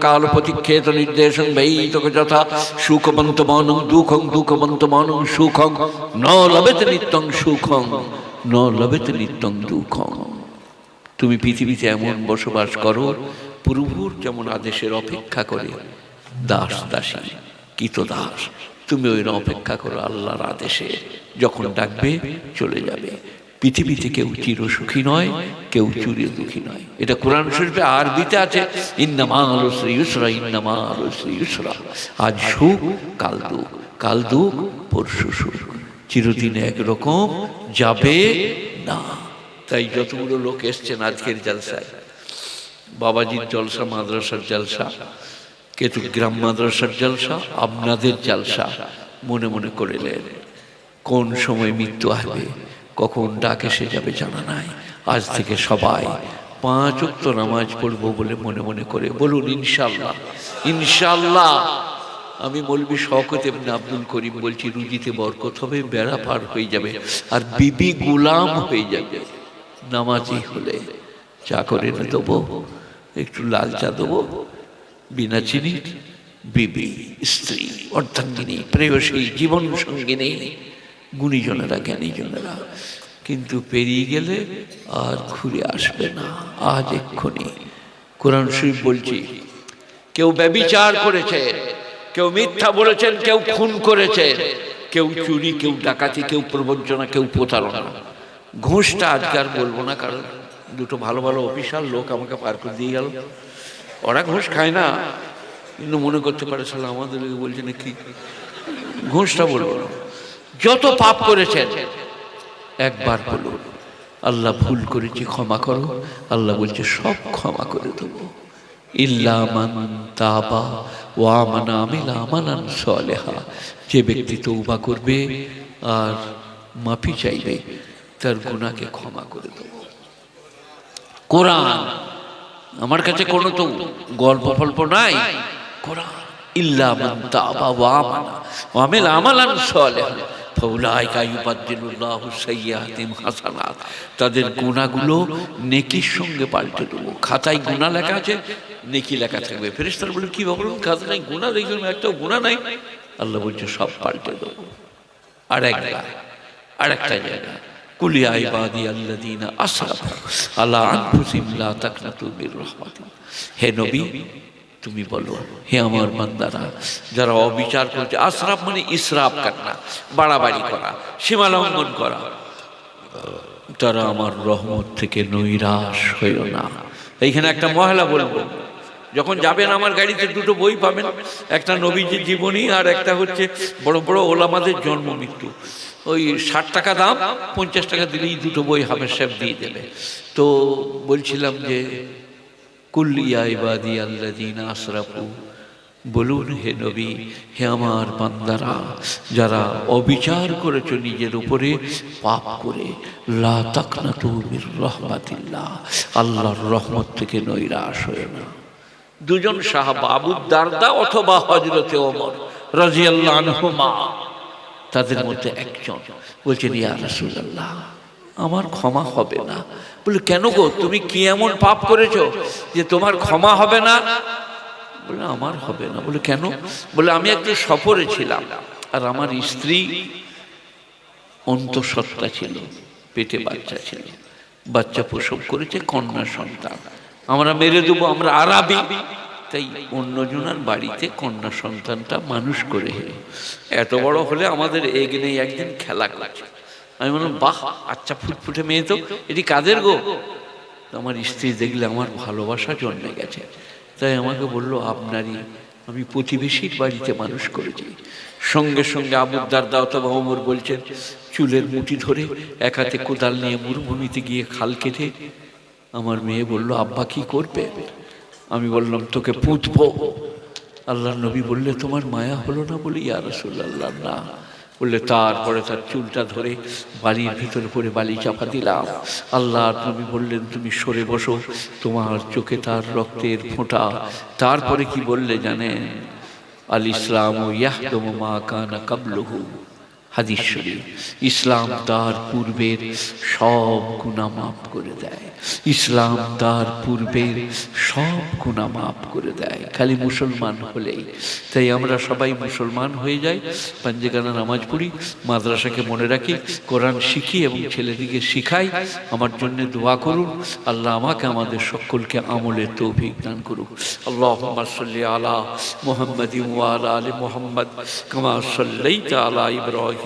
কাল প্রতিক্ষেত নির্দেশন বৈতক যথা সুখবন্ত মনং দুঃখং দুঃখবন্ত মনং সুখং ন লবেত নিত্যং সুখং ন লবেত নিত্যং দুঃখং তুমি পৃথিবীতে এমন বসবাস করো, প্রভুর যেমন আদেশের অপেক্ষা করে। দাস, দাসী কিত দাস তুমি ওই অপেক্ষা করো আল্লাহর আদেশে। যখন ডাকবে, চলে যাবে। পৃথিবীতে কেউ চির সুখী নয়, কেউ চুরি দুঃখী নয়। এটা কোরআন শরীফে আরবিতে আছে, ইন্নামা আলো শ্রী ইউসরা, ইন্নামা আলো শ্রী ইউসরা। আজ সুখ, কাল দুঃখ কাল দুঃখ, পরশু সুখ। চিরদিন একরকম যাবে না। তাই যতগুলো লোক এসছেন আজকের জলসায়, বাবাজির জলসা, মাদ্রাসার জলসা কেতু গ্রাম মাদ্রাসার জলসা, আপনাদের জলসা, মনে মনে করিলেন কোন সময় মৃত্যু আসবে? কখন ডাক এসে যাবে জানা নাই। আজ থেকে সবাই পাঁচ উক্ত নামাজ পড়ব বলে মনে মনে করে। বলুন ইনশাল্লাহ ইনশাল্লাহ আমি মৌলবি শওকত এমনি আব্দুল করিম বলছি, রুজিতে বরকত হবে, বেড়া পার হয়ে যাবে আর বিবি গুলাম হয়ে যাবে। নামাজি হলে চা করে এনে দেবো, একটু লাল চা দেবো। বিনা চিনির বিবি, স্ত্রী, অর্ধাঙ্গিনী, প্রেয়সী, জীবন সঙ্গিনী গুণীজনেরা, জ্ঞানীজনেরা। কিন্তু পেরিয়ে গেলে আর ঘুরে আসবে না। আজ এক্ষুনি কোরআন শরীফ বলছি, কেউ ব্যবিচার করেছে, কেউ মিথ্যা বলেছেন, কেউ খুন করেছে, কেউ চুরি, কেউ ডাকাতি, কেউ প্রবঞ্চনা, কেউ প্রতারণা। ঘুষটা আজকার বলব না, কারণ দুটো ভালো ভালো অফিসার লোক আমাকে পার করে দিয়ে গেল। ওরা ঘুষ খায় না, কিন্তু মনে করতে পারে সালা আমাদের বলছে না কি ঘুষটা বলব না। যত পাপ করেছেন, একবার বলুন, আল্লাহ ভুল করেছি, ক্ষমা করো। আল্লাহ বলছে, সব ক্ষমা করে দেবো। যে ব্যক্তি তৌবা করবে আর মাফি চাইবে, তার গুনাহকে ক্ষমা করে দেব। কোরআন, আমার কাছে কোনো তো গল্প ফল্প নাই। কোরআন, ইল্লা তাবা ওয়া আমানা আমিলা আমালান সালেহা। তাদের গুনাহগুলো নেকির সঙ্গে পাল্টে দেবো। খাতায় গুনাহ লেখা আছে, নেকি লেখা থাকবে। ফেরেশতারা বলে কি বাবু খাতা নাই গুনাহ দেখলাম একটা গুনাহ নাই। আল্লাহ বলছে, সব পাল্টে দেবো। আর একটা আর একটা জায়গা। আসরাফু আলা হে নবী তুমি বলো, হে আমার বান্দারা, যারা অবিচার করছে, আশরাফ মানে ইসরাফ কান্না, বাড়াবাড়ি করা, সীমা লঙ্ঘন করা। তারা আমার রহমত থেকে নৈরাশ হইল না। এইখানে একটা মহিলা বলব, যখন যাবেন আমার গাড়িতে দুটো বই পাবেন, একটা নবীজির জীবনী আর একটা হচ্ছে বড় বড় ওলামাদের জন্ম মৃত্যু। ওই ষাট টাকা দাম, পঞ্চাশ টাকা দিলেই দুটো বই হামের দিয়ে দেবে। তো বলছিলাম যে কুল্লিয়া ইবাদি আল্লাদিন আশরাফু বলুন হে নবী, হে আমার বান্দারা, যারা অবিচার করেছ নিজের উপরে, পাপ করে। রহমাতিল্লাহ। আল্লাহর রহমত থেকে নৈরাশ হয়ে না। দুজন সাহাবা, আবু দারদা অথবা হজরতে ওমর রাজিয়াল্লাহ তাদের মধ্যে একজন বলছেন, ইয়া রাসূলুল্লাহ আমার ক্ষমা হবে না। বলে, কেন গো? তুমি কি এমন পাপ করেছ যে তোমার ক্ষমা হবে না? বলে, আমার হবে না। বলে, কেন? বলে, আমি একটু সফরে ছিলাম আর আমার স্ত্রী অন্তঃসত্ত্বা ছিল, পেটে বাচ্চা ছিল। বাচ্চা প্রসব করেছে, কন্যা সন্তান। আমরা মেরে দেবো, আমরা আরাবি। তাই অন্যজনের বাড়িতে কন্যা সন্তানটা মানুষ করে এত বড় হলে আমাদের এগিয়ে একদিন খেলা করছে। আমি বললাম, বাহ আচ্ছা ফুটফুটে মেয়ে তো, এটি কাদের গো? আমার স্ত্রী দেখলে আমার ভালোবাসা জন্মে গেছে। তাই আমাকে বলল, আপনারই, আমি প্রতিবেশীর বাড়িতে মানুষ করেছি। সঙ্গে সঙ্গে আবুর দারদা অথবা ওমর বলছেন, চুলের মুঠি ধরে এক হাতে কোদাল নিয়ে মরুভূমিতে গিয়ে খাল কেটে আমার মেয়ে বলল, আব্বা কি করবে? আমি বললাম, তোকে পুঁতবো। আল্লাহ নবী বললে, তোমার মায়া হলো না বলে, ইয়া রাসূলুল্লাহ, না। বললে, তারপরে তার চুলটা ধরে বালির ভিতরে পড়ে বালি চাপা দিলাম। আল্লাহ তুমি বললেন, তুমি সরে বসো, তোমার চোখে তার রক্তের ফোঁটা। তারপরে কি বললে জানেন? আল ইসলাম ও ইয়াহদম মা কানা কাবলহু। হাদিস শরীফ। ইসলাম তার পূর্বের সব গুণা মাফ করে দেয়। ইসলাম তার পূর্বের সব গুণা মাফ করে দেয়। খালি মুসলমান হলেই। তাই আমরা সবাই মুসলমান হয়ে যাই, পাঞ্জেগানা নামাজ পড়ি, মাদ্রাসাকে মনে রাখি, কোরআন শিখি এবং ছেলেদিকে শিখাই। আমার জন্য দোয়া করুন। আল্লাহ আমাকে আমাদের সকলকে আমলের তৌফিক দান করুক। আল্লাহ আলা মোহাম্মদ ওয়ালা আলী মোহাম্মদ, কমা সাল্লাইতা আলা ইব্রাহিমা।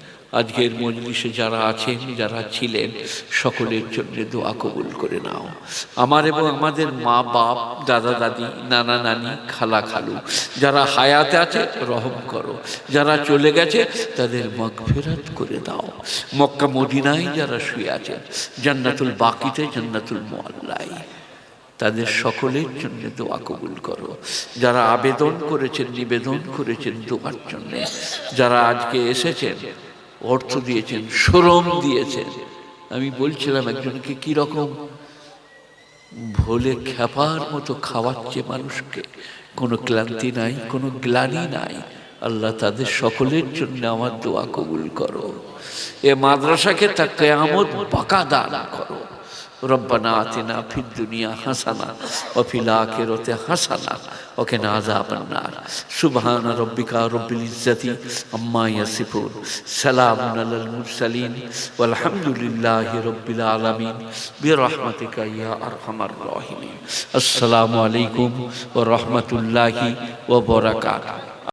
আজকের মজলিসে যারা আছেন, যারা ছিলেন, সকলের জন্য দোয়া কবুল করে নাও। আমার এবং আমাদের মা, বাপ, দাদা, দাদি, নানা, নানি, খালা, খালু, যারা হায়াতে আছে, রহম করো। যারা চলে গেছে, তাদের মগফেরাত করে দাও। মক্কা, মদিনায় যারা শুয়ে আছেন জান্নাতুল বাকিতে, জান্নাতুল মোয়াল্লাই তাদের সকলের জন্য দোয়া কবুল করো। যারা আবেদন করেছেন, নিবেদন করেছেন দোয়ার জন্য, যারা আজকে এসেছেন অর্থ দিয়েছেন, শ্রম দিয়েছেন। আমি বলছিলাম একজনকে, কি রকম? ভোলে খেপার মতো খাওয়াচ্ছে মানুষকে। কোনো ক্লান্তি নাই, কোনো গ্লানি নাই। আল্লাহ তাদের সকলের জন্য আমার দোয়া কবুল করো। এ মাদ্রাসাকে তা কেয়ামত পাকা দান করো। রব্বানা আতিনা ফিদ দুনিয়া হাসানা ওয়া ফিল আখিরাতি হাসানা ওয়া কিনা আযাবান নার। সুবহানা রাব্বিকা রব্বিল ইজ্জাতি আম্মা ইয়াসিফুন। সালামুন আলাল মুরসালিন ওয়াল রব্বিল আলামিন। বিরহমাতিকা ইয়া আরহামার রাহিমিন। আসসালামু আলাইকুম ওয়া রাহমাতুল্লাহি ওয়া বারাকাতুহু।